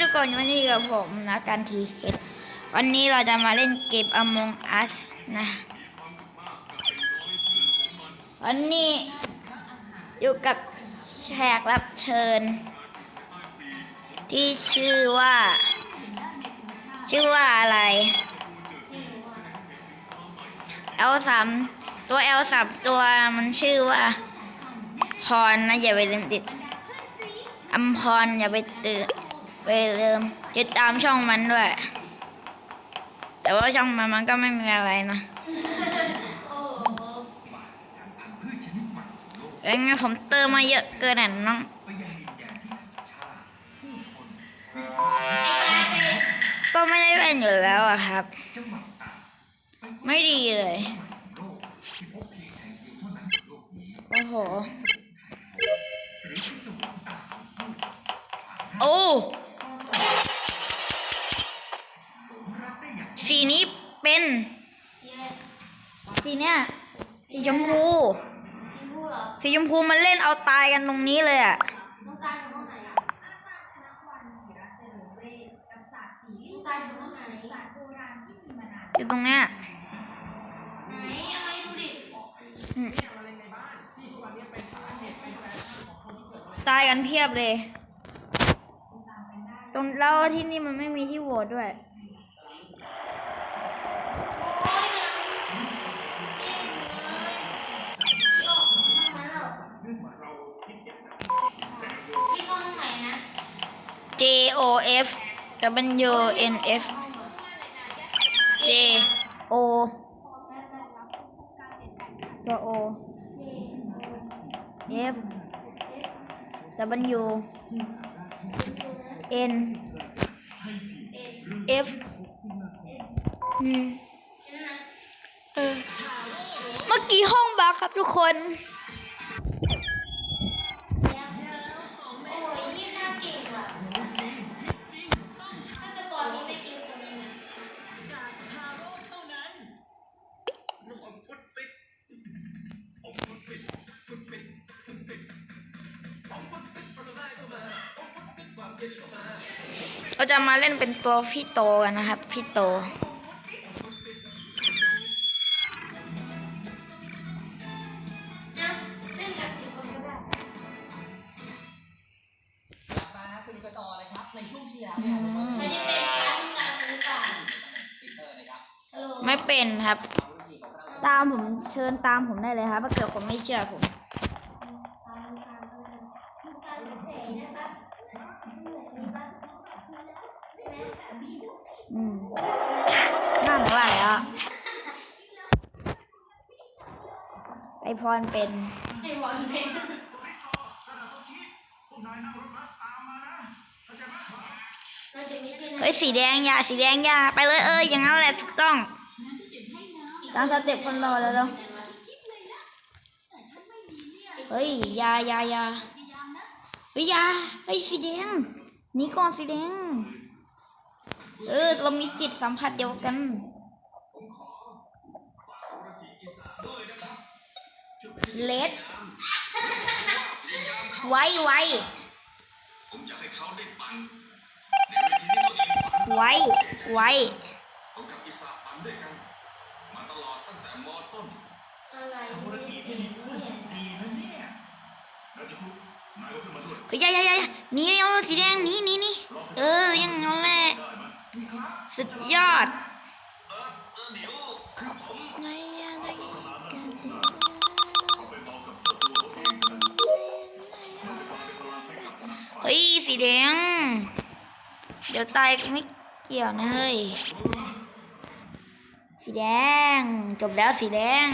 ทุกคนวันนี้กับผมนะการทีเฮ็ดวันนี้เราจะมาเล่นเกม Among Us นะ วันนี้อยู่กับแขกรับเชิญ ที่ชื่อว่า ชื่อว่าอะไร L สามตัว L สามตัวมันชื่อว่าพรนะอย่าไปลืมติดอัมพรอย่าไปตื่น ไปเริ่มติดตามช่องมันด้วย แต่ว่าช่องมันมันก็ไม่มีอะไรนะแล้วงั้นผมเติมมาเยอะเกินอะน้องก็ไม่ได้เป็นอยู่แล้วอะครับ ไม่ดีเลย โอ้โห โอ้ สีเนี้ยสีชมพูสีชมพูมันเล่นเอาตายกันตรงนี้เลยอะต้องการอยู่ห้องไหนอะนักวันธีระเจริญเวทกับศาสตร์สีต้องการอยู่ห้องไหนศาสตร์โบราณที่มีมานานอยู่ตรงเนี้ยไหนเอามาให้ดูดิอืมตายกันเพียบเลย ตรงแล้วที่นี่มันไม่มีที่โหวตด้วย องไหนนะ J O F W N F J O ตัว O F W N F อืมเออเมื่อกี้ห้องบักครับทุกคน เราจะมาเล่นเป็นตัวพี่โตกันนะครับ พี่โตนะเล่นกับสิบคนก็ได้มาสนุกกันต่อเลยครับ ในช่วงที่แล้วเนี่ยเราก็ไม่ได้เป็นการทำงานหรือเปล่าปีเตอร์นะครับฮัลโหลไม่เป็นครับรุ่นพี่ของเราตามผมเชิญตามผมได้เลยครับถ้าเกิดผมไม่เชื่อผมอืมน่าเหมื อนว่าแล้วไอพรเป็นไอ้บอลเช็คเฮ้ยสีแดงอยาสีแดงอยาไปเลยเอ้ยอย่างนั้นแหละถูกต้องตามสเต็ปคนรอแล้วเร็วเฮ้ยอยาอยาอยาเฮ้ยอยาเฮ้ยสีแดงหนี่ก่อนสีแดง เออ เรามีจิตสัมผัสเดียวกันเลดไว้ไว้ได้ปั่นในเวทีที่ตัวเองฝันไว้ไว้ผมกับอิสระปั่นด้วยกันมาอดตั้งแต่มอต้นอะไรธุรกิจที่มีเพื่อนที่ดีนะเนี่ยแล้วจะคุกนายยเฮ้ยอยยาอยาหนีเอาสีแดงหนีหนีหนีเออยังงั้นแมครับ สุดยอดเออเออเดี๋ยวคือผมเฮ้ย สีแดง เดี๋ยวตายไม่เกี่ยวนะเฮ้ย สีแดง จบแล้วสีแดง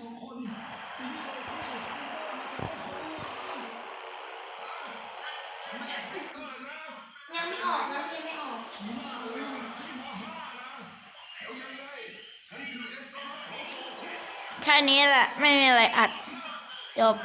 สองคนมีพี่สองคนส่งสติ๊กเกอร์มาสองคนไม่ใช่สติ๊กนะยังไม่ออกนะพี่ไม่ออกที่มห้านะแล้วยังไงฉันคือเอสตอร์ของโซโคแค่นี้แหละ ไม่มีอะไรอัด จบ